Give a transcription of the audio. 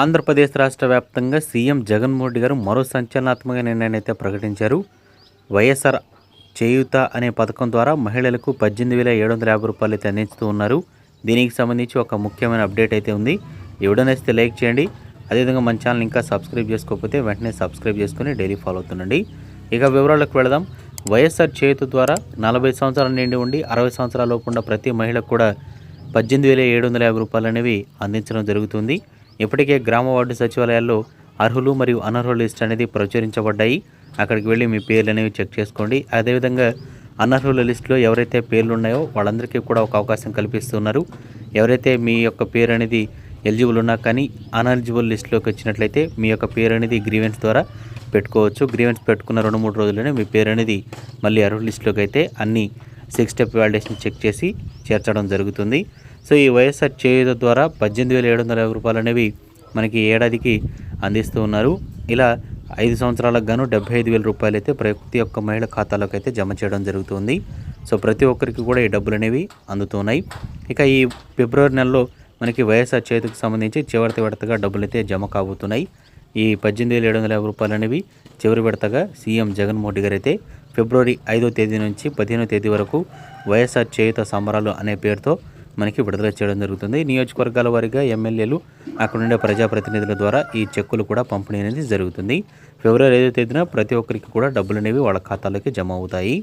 ఆంధ్రప్రదేశ్ రాష్ట్ర వ్యాప్తంగా సీఎం జగన్మోహన్ రెడ్డి గారు మరో సంచలనాత్మక నిర్ణయాన్ని అయితే ప్రకటించారు. వైఎస్ఆర్ చేయూత అనే పథకం ద్వారా మహిళలకు పద్దెనిమిది వేల ఏడు వందల యాభై రూపాయలు అయితే అందిస్తూ ఉన్నారు. దీనికి సంబంధించి ఒక ముఖ్యమైన అప్డేట్ అయితే ఉంది. ఎవడనేస్తే లైక్ చేయండి. అదేవిధంగా మన ఛానల్ ఇంకా సబ్స్క్రైబ్ చేసుకోకపోతే వెంటనే సబ్స్క్రైబ్ చేసుకుని డైలీ ఫాలో అవుతుండండి. ఇక వివరాలకు వెళదాం. వైఎస్ఆర్ చేయూత ద్వారా నలభై సంవత్సరాల నిండి ఉండి అరవై సంవత్సరాల లోపు ప్రతి మహిళకు కూడా పద్దెనిమిది వేల ఏడు వందల యాభై రూపాయలు అనేవి అందించడం జరుగుతుంది. ఇప్పటికే గ్రామ వార్డు సచివాలయాల్లో అర్హులు మరియు అనర్హుల లిస్ట్ అనేది ప్రచురించబడ్డాయి. అక్కడికి వెళ్ళి మీ పేర్లు అనేవి చెక్ చేసుకోండి. అదేవిధంగా అనర్హుల లిస్టులో ఎవరైతే పేర్లు ఉన్నాయో వాళ్ళందరికీ కూడా ఒక అవకాశం కల్పిస్తున్నారు. ఎవరైతే మీ యొక్క పేరు అనేది ఎలిజిబుల్ ఉన్నా కానీ అనెలిజిబుల్ లిస్టులోకి వచ్చినట్లయితే మీ యొక్క పేరు అనేది గ్రీవెన్స్ ద్వారా పెట్టుకోవచ్చు. గ్రీవెన్స్ పెట్టుకున్న రెండు మూడు రోజుల్లోనే మీ పేరు అనేది మళ్ళీ అర్హుల లిస్టులోకి అయితే అన్ని సిక్స్ స్టెప్ వ్యాలిడేషన్ చెక్ చేసి చేర్చడం జరుగుతుంది. సో ఈ వైఎస్ఆర్ చేయుత ద్వారా పద్దెనిమిది వేల ఏడు వందల యాభై రూపాయలు అనేవి మనకి ఏడాదికి అందిస్తూ ఉన్నారు. ఇలా ఐదు సంవత్సరాలకు గాను డెబ్బై ఐదు వేల రూపాయలు అయితే ప్రతి ఒక్క మహిళ ఖాతాలోకి అయితే జమ చేయడం జరుగుతుంది. సో ప్రతి ఒక్కరికి కూడా ఈ డబ్బులు అనేవి అందుతున్నాయి. ఇక ఈ ఫిబ్రవరి నెలలో మనకి వైఎస్ఆర్ చేతికి సంబంధించి చివరి విడతగా డబ్బులు అయితే జమ కాబోతున్నాయి. ఈ పద్దెనిమిది వేల ఏడు వందల యాభై రూపాయలు అనేవి చివరి విడతగా సీఎం జగన్మోహన్ రెడ్డి గారు అయితే ఫిబ్రవరి ఐదో తేదీ నుంచి పదిహేనో తేదీ వరకు వైఎస్ఆర్ చేయుత సంబరాలు అనే పేరుతో మనకి విడుదల చేయడం జరుగుతుంది. నియోజకవర్గాల వారీగా ఎమ్మెల్యేలు అక్కడ ఉండే ప్రజాప్రతినిధుల ద్వారా ఈ చెక్కులు కూడా పంపిణీ అనేది జరుగుతుంది. ఫిబ్రవరి ఐదో తేదీన ప్రతి ఒక్కరికి కూడా డబ్బులు అనేవి వాళ్ళ ఖాతాలోకి జమ అవుతాయి.